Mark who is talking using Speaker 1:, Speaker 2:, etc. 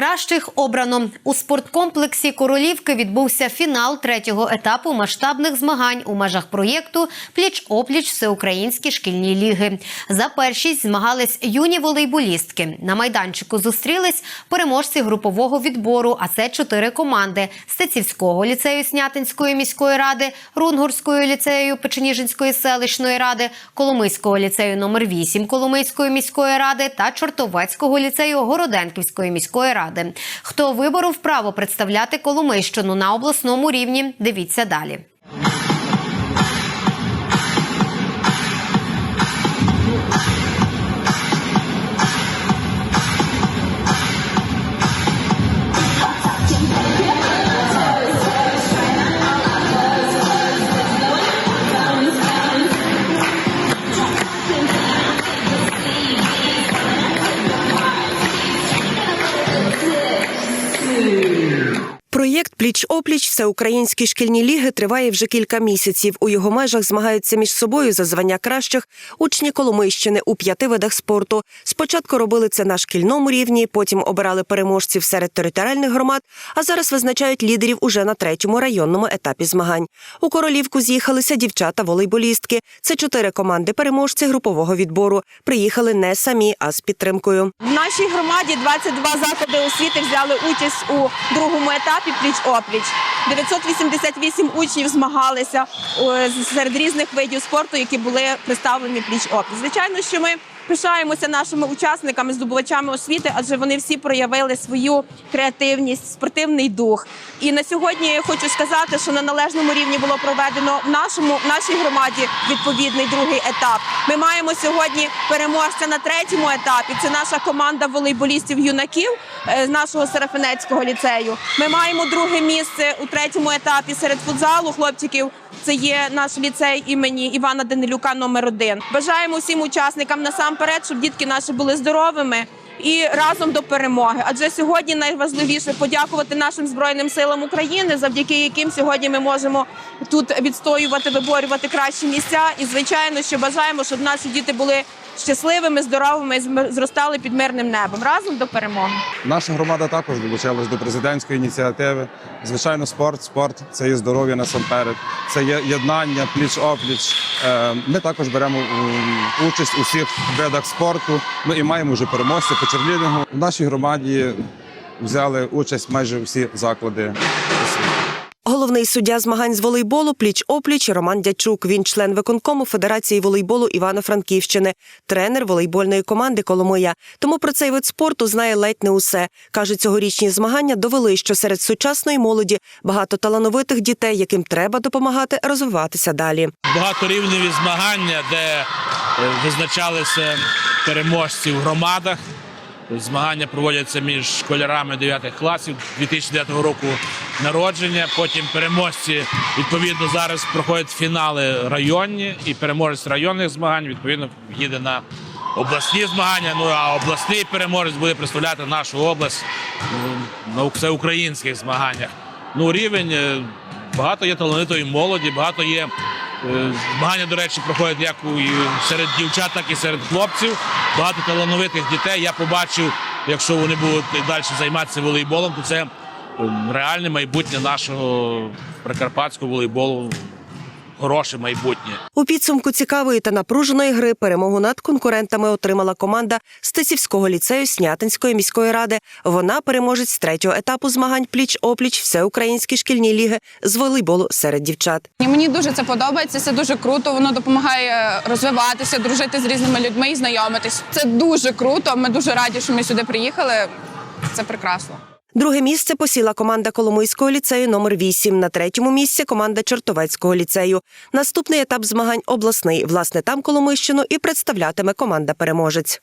Speaker 1: Кращих обрано у спорткомплексі Королівки відбувся фінал третього етапу масштабних змагань у межах проєкту Пліч опліч всеукраїнські шкільні ліги. За першість змагались юні волейболістки. На майданчику зустрілись переможці групового відбору. А це чотири команди: Стецівського ліцею Снятинської міської ради, Рунгурського ліцею Печеніжинської селищної ради, Коломийського ліцею номер 8 Коломийської міської ради та Чортовецького ліцею Городенківської міської ради. Хто виборов право представляти Коломийщину на обласному рівні? Дивіться далі.
Speaker 2: Пліч опліч всеукраїнські шкільні ліги триває вже кілька місяців. У його межах змагаються між собою за звання кращих учні Коломийщини у п'яти видах спорту. Спочатку робили це на шкільному рівні, потім обирали переможців серед територіальних громад, а зараз визначають лідерів уже на третьому районному етапі змагань. У королівку з'їхалися дівчата-волейболістки. Це чотири команди переможці групового відбору. Приїхали не самі, а з підтримкою.
Speaker 3: В нашій громаді 22 заклади освіти взяли участь у другому етапі пліч-опліч. 988 учнів змагалися серед різних видів спорту, які були представлені пліч-опліч. Звичайно, що ми пишаємося нашими учасниками, здобувачами освіти, адже вони всі проявили свою креативність, спортивний дух. І на сьогодні я хочу сказати, що на належному рівні було проведено в нашому в нашій громаді відповідний другий етап. Ми маємо сьогодні переможця на третьому етапі. Це наша команда волейболістів юнаків е, з нашого Серафинецького ліцею. Ми маємо друге місце у третьому етапі серед футзалу хлопчиків. Це є наш ліцей імені Івана Данилюка номер 1 Бажаємо всім учасникам насамперед, щоб дітки наші були здоровими. І разом до перемоги, адже сьогодні найважливіше подякувати нашим збройним силам України, завдяки яким сьогодні ми можемо тут відстоювати, виборювати кращі місця. І звичайно, що бажаємо, щоб наші діти були щасливими, здоровими і зростали під мирним небом. Разом до перемоги.
Speaker 4: Наша громада також долучилась до президентської ініціативи. Звичайно, спорт, спорт це є здоров'я насамперед, це є єднання, пліч опліч. Е, Ми також беремо участь у всіх видах спорту. Ну і маємо вже переможця по черлідингу. В нашій громаді взяли участь майже всі заклади освіти.
Speaker 2: Головний суддя змагань з волейболу пліч опліч Роман Дячук. Він член виконкому Федерації волейболу Івано-Франківщини, тренер волейбольної команди Коломия. Тому про цей вид спорту знає ледь не усе. каже, цьогорічні змагання довели, що серед сучасної молоді багато талановитих дітей, яким треба допомагати розвиватися далі.
Speaker 5: багаторівневі змагання, де е, визначалися переможці в громадах. Змагання проводяться між школярами 9 класів 2009 року народження. Потім переможці відповідно зараз проходять фінали районні, і переможець районних змагань відповідно їде на обласні змагання. Ну а обласний переможець буде представляти нашу область на всеукраїнських змаганнях. Ну рівень е, багато є талановитої молоді, багато є. Е, Змагання, до речі, проходять як серед дівчат, так і серед хлопців. Багато талановитих дітей. Я побачив, якщо вони будуть далі займатися волейболом, то це реальне майбутнє нашого прикарпатського волейболу. Хороше майбутнє.
Speaker 2: У підсумку цікавої та напруженої гри перемогу над конкурентами отримала команда Стецівського ліцею Снятинської міської ради. Вона переможець третього етапу змагань пліч опліч всеукраїнські шкільні ліги з волейболу серед дівчат.
Speaker 6: І Мені дуже це подобається, це дуже круто. Воно допомагає розвиватися, дружити з різними людьми і знайомитись. Це дуже круто. Ми дуже раді, що ми сюди приїхали. Це прекрасно.
Speaker 2: Друге місце посіла команда Коломийського ліцею номер 8 На третьому місці команда Чортовецького ліцею. Наступний етап змагань обласний. Власне, там Коломийщину і представлятиме команда переможець.